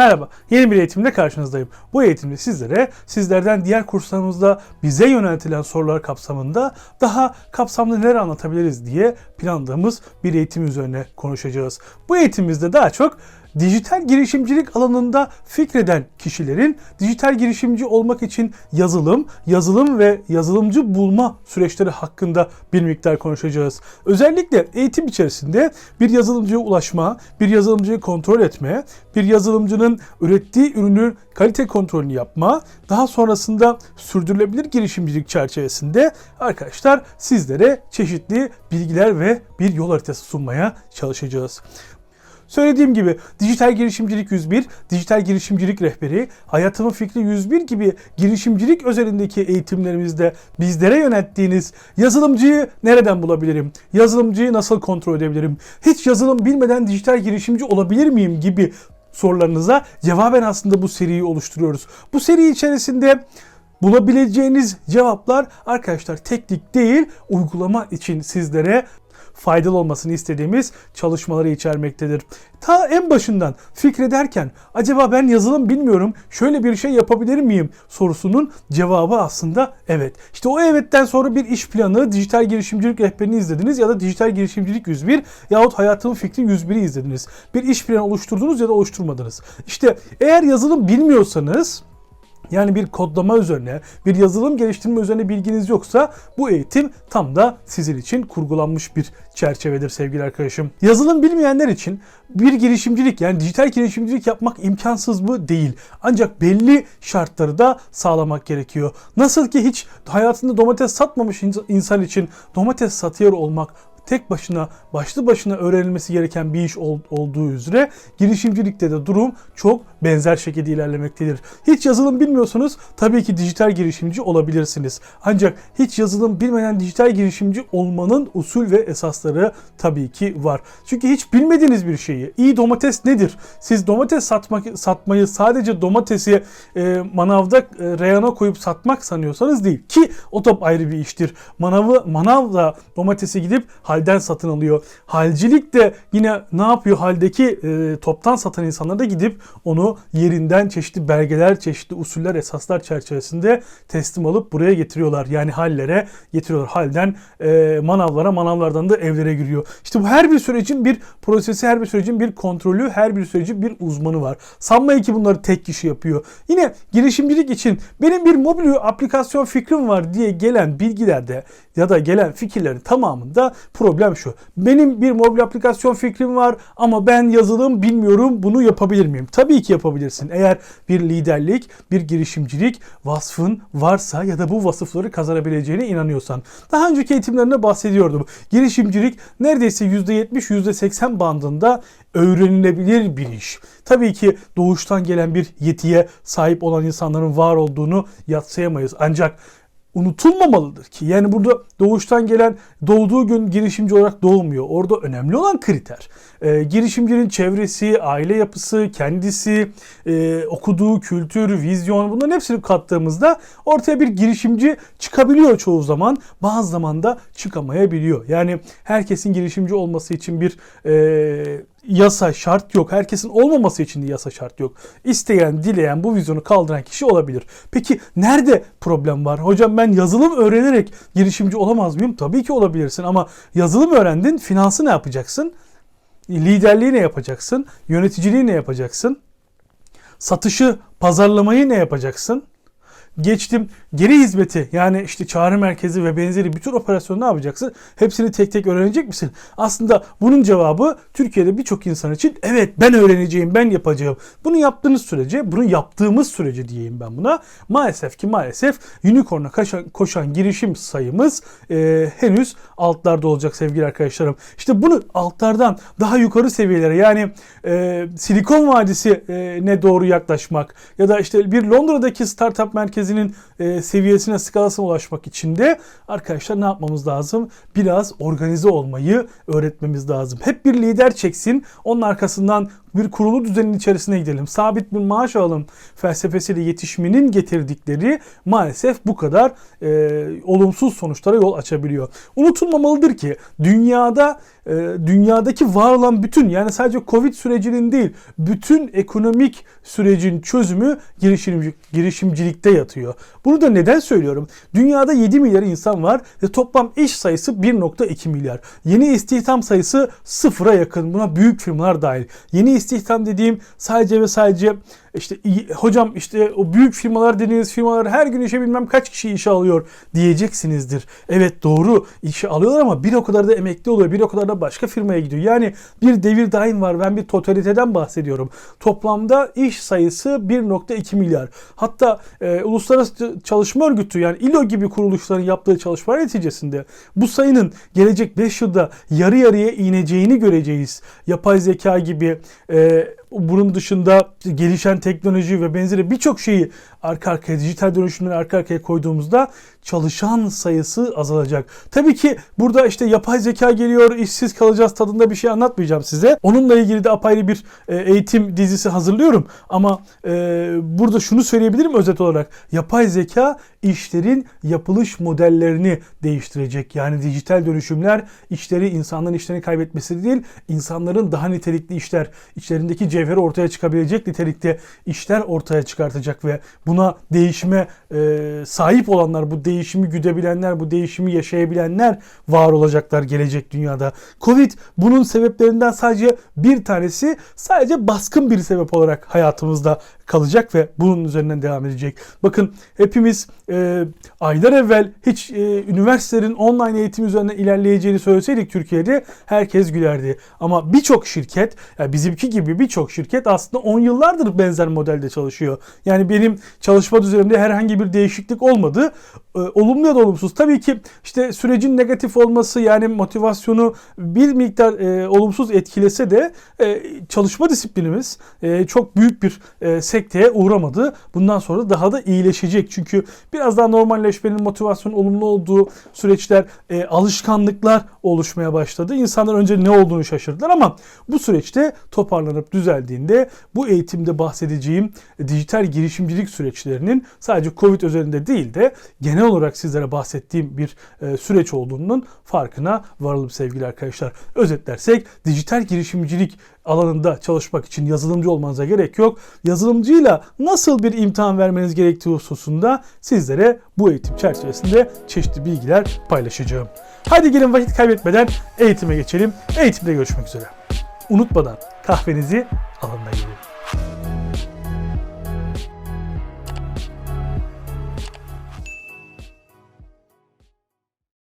Merhaba, yeni bir eğitimle karşınızdayım. Bu eğitimde sizlere sizlerden diğer kurslarımızda bize yöneltilen sorular kapsamında daha kapsamlı neler anlatabiliriz diye planladığımız bir eğitim üzerine konuşacağız. Bu eğitimimizde daha çok dijital girişimcilik alanında fikreden kişilerin dijital girişimci olmak için yazılım, yazılım ve yazılımcı bulma süreçleri hakkında bir miktar konuşacağız. Özellikle eğitim içerisinde bir yazılımcıya ulaşma, bir yazılımcıyı kontrol etme, bir yazılımcının ürettiği ürünün kalite kontrolünü yapma, daha sonrasında sürdürülebilir girişimcilik çerçevesinde arkadaşlar sizlere çeşitli bilgiler ve bir yol haritası sunmaya çalışacağız. Söylediğim gibi Dijital Girişimcilik 101, Dijital Girişimcilik Rehberi, Hayatımın Fikri 101 gibi girişimcilik özelindeki eğitimlerimizde bizlere yönettiğiniz yazılımcıyı nereden bulabilirim? Yazılımcıyı nasıl kontrol edebilirim? Hiç yazılım bilmeden dijital girişimci olabilir miyim gibi sorularınıza cevaben aslında bu seriyi oluşturuyoruz. Bu seri içerisinde bulabileceğiniz cevaplar arkadaşlar teknik değil uygulama için sizlere faydalı olmasını istediğimiz çalışmaları içermektedir. Ta en başından fikrederken acaba ben yazılım bilmiyorum şöyle bir şey yapabilir miyim sorusunun cevabı aslında evet. İşte o evetten sonra bir iş planı, dijital girişimcilik rehberini izlediniz ya da dijital girişimcilik 101 yahut hayatımın fikri 101'i izlediniz. Bir iş planı oluşturdunuz ya da oluşturmadınız. İşte eğer yazılım bilmiyorsanız yani bir kodlama üzerine, bir yazılım geliştirme üzerine bilginiz yoksa bu eğitim tam da sizin için kurgulanmış bir çerçevedir sevgili arkadaşım. Yazılım bilmeyenler için bir girişimcilik yani dijital girişimcilik yapmak imkansız mı? Değil. Ancak belli şartları da sağlamak gerekiyor. Nasıl ki hiç hayatında domates satmamış insan için domates satıyor olmak tek başına başlı başına öğrenilmesi gereken bir iş ol, olduğu üzere girişimcilikte de durum çok benzer şekilde ilerlemektedir. Hiç yazılım bilmiyorsanız tabii ki dijital girişimci olabilirsiniz. Ancak hiç yazılım bilmeden dijital girişimci olmanın usul ve esasları tabii ki var. Çünkü hiç bilmediğiniz bir şeyi, iyi domates nedir? Siz domates satmak satmayı sadece domatesi e, manavda e, reyona koyup satmak sanıyorsanız değil ki o top ayrı bir iştir. Manavı manavla domatesi gidip halden satın alıyor. Halcilik de yine ne yapıyor? Haldeki e, toptan satan insanlar da gidip onu yerinden çeşitli belgeler, çeşitli usuller, esaslar çerçevesinde teslim alıp buraya getiriyorlar. Yani hallere getiriyorlar. Halden e, manavlara, manavlardan da evlere giriyor. İşte bu her bir sürecin bir prosesi, her bir sürecin bir kontrolü, her bir sürecin bir uzmanı var. Sanmayın ki bunları tek kişi yapıyor. Yine girişimcilik için benim bir mobil aplikasyon fikrim var diye gelen bilgilerde ya da gelen fikirlerin tamamında problem şu. Benim bir mobil aplikasyon fikrim var ama ben yazılım bilmiyorum bunu yapabilir miyim? Tabii ki yapabilirsin. Eğer bir liderlik, bir girişimcilik vasfın varsa ya da bu vasıfları kazanabileceğine inanıyorsan. Daha önceki eğitimlerinde bahsediyordum. Girişimcilik neredeyse %70, %80 bandında öğrenilebilir bir iş. Tabii ki doğuştan gelen bir yetiye sahip olan insanların var olduğunu yatsıyamayız. Ancak unutulmamalıdır ki. Yani burada doğuştan gelen doğduğu gün girişimci olarak doğmuyor. Orada önemli olan kriter. E, girişimcinin çevresi, aile yapısı, kendisi, e, okuduğu kültür, vizyon bunların hepsini kattığımızda ortaya bir girişimci çıkabiliyor çoğu zaman. Bazı zaman da çıkamayabiliyor. Yani herkesin girişimci olması için bir e, yasa şart yok. Herkesin olmaması için de yasa şart yok. İsteyen, dileyen, bu vizyonu kaldıran kişi olabilir. Peki nerede problem var? Hocam ben yazılım öğrenerek girişimci olamaz mıyım? Tabii ki olabilirsin ama yazılım öğrendin, finansı ne yapacaksın? Liderliği ne yapacaksın? Yöneticiliği ne yapacaksın? Satışı, pazarlamayı ne yapacaksın? Geçtim geri hizmeti yani işte çağrı merkezi ve benzeri bütün operasyonu ne yapacaksın? Hepsini tek tek öğrenecek misin? Aslında bunun cevabı Türkiye'de birçok insan için evet ben öğreneceğim, ben yapacağım. Bunu yaptığınız sürece, bunu yaptığımız sürece diyeyim ben buna. Maalesef ki maalesef unicorn'a koşan, koşan girişim sayımız e, henüz altlarda olacak sevgili arkadaşlarım. İşte bunu altlardan daha yukarı seviyelere yani e, Silikon Vadisi e, ne doğru yaklaşmak ya da işte bir Londra'daki startup merkezinin e, seviyesine skalasına ulaşmak için de arkadaşlar ne yapmamız lazım? Biraz organize olmayı öğretmemiz lazım. Hep bir lider çeksin. Onun arkasından bir kurulu düzenin içerisine gidelim. Sabit bir maaş alalım felsefesiyle yetişmenin getirdikleri maalesef bu kadar e, olumsuz sonuçlara yol açabiliyor. Unutulmamalıdır ki dünyada e, dünyadaki var olan bütün yani sadece Covid sürecinin değil bütün ekonomik sürecin çözümü girişimci, girişimcilikte yatıyor. Bunu da neden söylüyorum? Dünyada 7 milyar insan var ve toplam iş sayısı 1.2 milyar. Yeni istihdam sayısı sıfıra yakın. Buna büyük firmalar dahil. Yeni istihdam dediğim sadece ve sadece işte hocam işte o büyük firmalar dediğiniz firmalar her gün işe bilmem kaç kişi işe alıyor diyeceksinizdir. Evet doğru işe alıyorlar ama bir o kadar da emekli oluyor. Bir o kadar da başka firmaya gidiyor. Yani bir devir daim var. Ben bir totaliteden bahsediyorum. Toplamda iş sayısı 1.2 milyar. Hatta e, Uluslararası Çalışma Örgütü yani ILO gibi kuruluşların yaptığı çalışmalar neticesinde bu sayının gelecek 5 yılda yarı yarıya ineceğini göreceğiz. Yapay zeka gibi e, bunun dışında gelişen teknoloji ve benzeri birçok şeyi arka arkaya dijital dönüşümleri arka arkaya koyduğumuzda çalışan sayısı azalacak. Tabii ki burada işte yapay zeka geliyor, işsiz kalacağız tadında bir şey anlatmayacağım size. Onunla ilgili de apayrı bir e, eğitim dizisi hazırlıyorum. Ama e, burada şunu söyleyebilirim özet olarak. Yapay zeka işlerin yapılış modellerini değiştirecek. Yani dijital dönüşümler işleri insanların işlerini kaybetmesi değil, insanların daha nitelikli işler, içlerindeki cevheri ortaya çıkabilecek nitelikte işler ortaya çıkartacak ve buna değişime e, sahip olanlar, bu değişimi güdebilenler, bu değişimi yaşayabilenler var olacaklar gelecek dünyada. Covid bunun sebeplerinden sadece bir tanesi sadece baskın bir sebep olarak hayatımızda kalacak ve bunun üzerinden devam edecek. Bakın hepimiz e, aylar evvel hiç e, üniversitelerin online eğitim üzerinden ilerleyeceğini söyleseydik Türkiye'de herkes gülerdi. Ama birçok şirket, yani bizimki gibi birçok şirket aslında 10 yıllardır benzer modelde çalışıyor. Yani benim çalışma düzenimde herhangi bir değişiklik olmadı. E, olumlu ya da olumsuz. Tabii ki işte sürecin negatif olması yani motivasyonu bir miktar e, olumsuz etkilese de e, çalışma disiplinimiz e, çok büyük bir e, sekteye uğramadı. Bundan sonra daha da iyileşecek. Çünkü biraz daha normalleşmenin motivasyonun olumlu olduğu süreçler, e, alışkanlıklar oluşmaya başladı. İnsanlar önce ne olduğunu şaşırdılar ama bu süreçte toparlanıp düzeldiğinde bu eğitimde bahsedeceğim dijital girişimcilik süreçlerinin sadece Covid özelinde değil de genel olarak sizlere bahsettiğim bir e, süreç olduğunun farkına varalım sevgili arkadaşlar. Özetlersek dijital girişimcilik alanında çalışmak için yazılımcı olmanıza gerek yok. Yazılımcıyla nasıl bir imtihan vermeniz gerektiği hususunda sizlere bu eğitim çerçevesinde çeşitli bilgiler paylaşacağım. Hadi gelin vakit kaybetmeden eğitime geçelim. Eğitimde görüşmek üzere. Unutmadan kahvenizi alın da gelin.